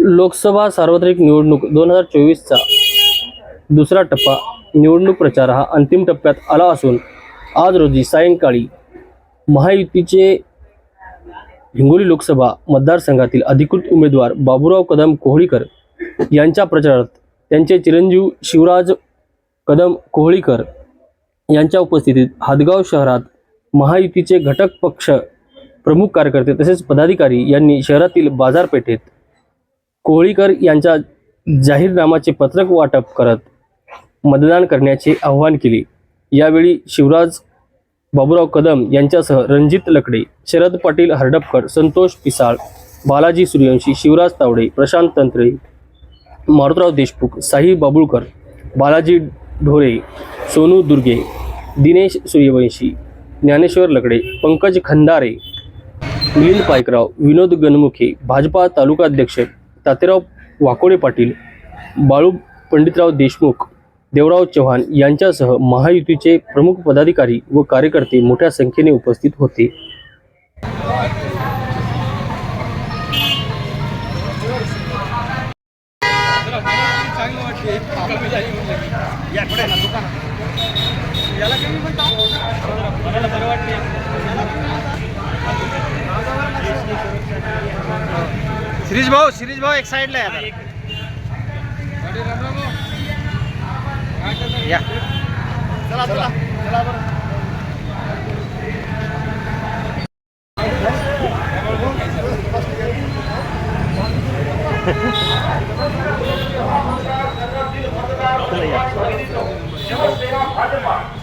लोकसभा सार्वत्रिक निवडणूक दोन हजार चोवीसचा दुसरा टप्पा निवडणूक प्रचार हा अंतिम टप्प्यात आला असून आज रोजी सायंकाळी महायुतीचे हिंगोली लोकसभा मतदारसंघातील अधिकृत उमेदवार बाबूराव कदम कोहळीकर यांच्या प्रचारात त्यांचे चिरंजीव शिवराज कदम कोहळीकर यांच्या उपस्थितीत हादगाव शहरात महायुतीचे घटक पक्ष प्रमुख कार्यकर्ते तसेच पदाधिकारी यांनी शहरातील बाजारपेठेत कोहळीकर यांच्या जाहीरनामाचे पत्रक वाटप करत मतदान करण्याचे आवाहन केले. यावेळी शिवराज बाबूराव कदम यांच्यासह रणजित लकडे शरद पाटील हरडपकर संतोष पिसाळ बालाजी सूर्यवंशी शिवराज तावडे प्रशांत तंत्रे मारुतराव देशमुख साई बाबुळकर बालाजी ढोरे सोनू दुर्गे दिनेश सूर्यवंशी ज्ञानेश्वर लकडे पंकज खंदारे मिलिंद पायकराव विनोद गणमुखे भाजपा तालुकाध्यक्ष तातेराव वाकोडे पाटील बाळू पंडितराव देशमुख देवराव चव्हाण यांच्यासह महायुतीचे प्रमुख पदाधिकारी व कार्यकर्ते मोठ्या संख्येने उपस्थित होते. शिरीष भाऊ शिरीष भाऊ एक साईडला या. चला चला. चला बरं.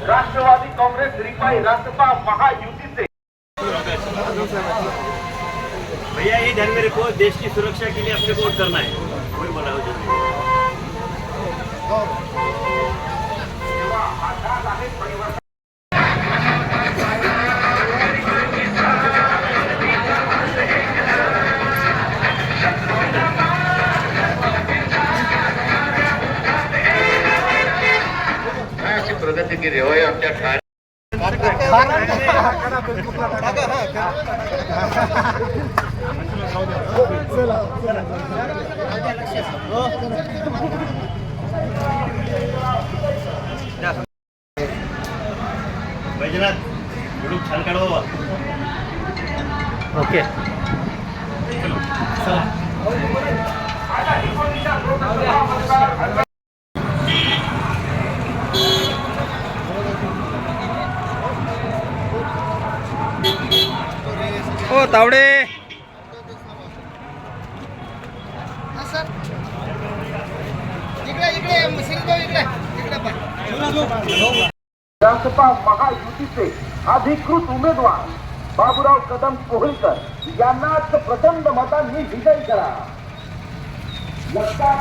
राष्ट्रवादी काँग्रेस रिपाई रासपा महायुतीचे. भैया ये ध्यान में रखो देश की सुरक्षा के लिए अपने को वोट करना है कोई बोला हो ज़रूरी प्रगती बैजनाथ छान बाबा. ओके ओ तावडे सर. इकडे इकडे शिरीष इकडे इकडे पण. रासपा महायुतीचे अधिकृत उमेदवार बाबूराव कदम कोहळीकर यांनाच प्रचंड मतांनी विजयी करा. लक्षात